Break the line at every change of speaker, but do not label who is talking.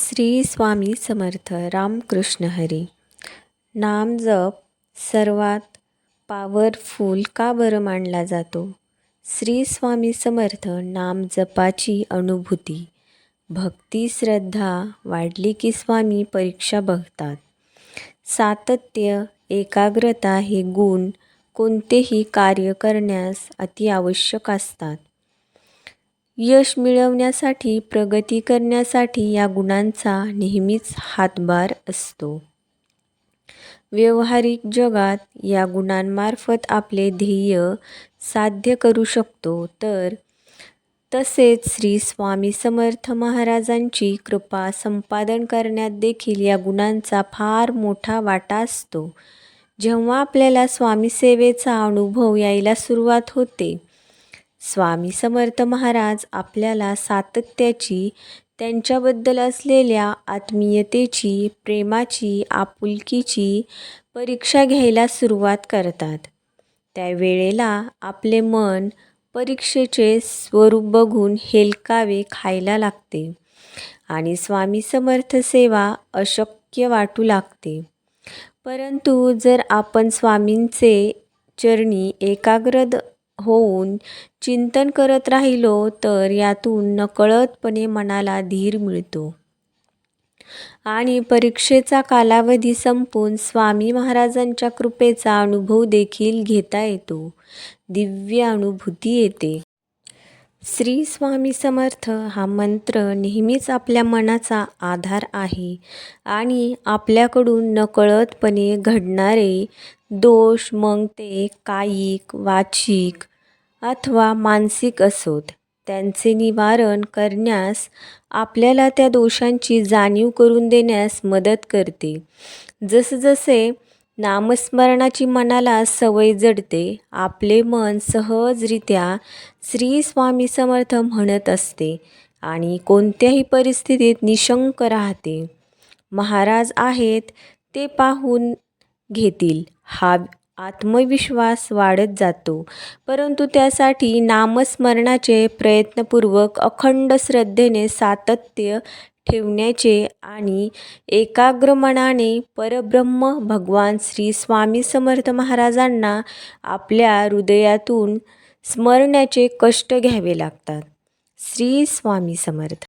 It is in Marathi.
श्री स्वामी समर्थ रामकृष्ण हरी. नाम जप सर्वात पॉवरफुल का बरं मानला जातो? श्री स्वामी समर्थ नाम जपाची अनुभूती. भक्ती श्रद्धा वाढली की स्वामी परीक्षा बघतात. सातत्य एकाग्रता हे गुण कोणतेही कार्य करण्यास अति आवश्यक असतात. यश मिळवण्यासाठी प्रगती करण्यासाठी या गुणांचा नेहमीच हातभार असतो. व्यवहारिक जगात या गुणांमार्फत आपले ध्येय साध्य करू शकतो. तर तसेच श्री स्वामी समर्थ महाराजांची कृपा संपादन करण्यात देखील या गुणांचा फार मोठा वाटा असतो. जेव्हा आपल्याला स्वामी सेवेचा अनुभव यायला सुरुवात होते स्वामी समर्थ महाराज आपल्याला सातत्याची त्यांच्याबद्दल असलेल्या आत्मीयतेची प्रेमाची आपुलकीची परीक्षा घ्यायला सुरुवात करतात. त्यावेळेला आपले मन परीक्षेचे स्वरूप बघून हेलकावे खायला लागते आणि स्वामी समर्थ सेवा अशक्य वाटू लागते. परंतु जर आपण स्वामींचे चरणी एकाग्र होऊन चिंतन करत राहिलो तर यातून नकळतपणे मनाला धीर मिळतो. आणि परीक्षेचा कालावधी संपून स्वामी महाराजांच्या कृपेचा अनुभव देखील घेता येतो. दिव्य अनुभूती येते. श्री स्वामी समर्थ हा मंत्र नेहमीच आपल्या मनाचा आधार आहे आणि आपल्याकडून नकळतपणे घडणारे दोष मग ते कायिक वाचिक अथवा मानसिक असोत. त्यांचे निवारण करण्यास आपल्याला त्या दोषांची जाणीव करून देण्यास मदत करते. जसजसे नामस्मरणाची मनाला सवय जडते. आपले मन सहजरित्या श्री स्वामी समर्थ म्हणत असते आणि कोणत्याही परिस्थितीत निशंक राहते. महाराज आहेत ते पाहून घेतील. हा आत्मविश्वास वाढत जातो. परंतु त्यासाठी नामस्मरणाचे प्रयत्नपूर्वक अखंड श्रद्धेने सातत्य ठेवण्याचे आणि एकाग्र मनाने परब्रह्म भगवान श्री स्वामी समर्थ महाराजांना आपल्या हृदयातून स्मरण्याचे कष्ट घ्यावे लागतात. श्री स्वामी समर्थ.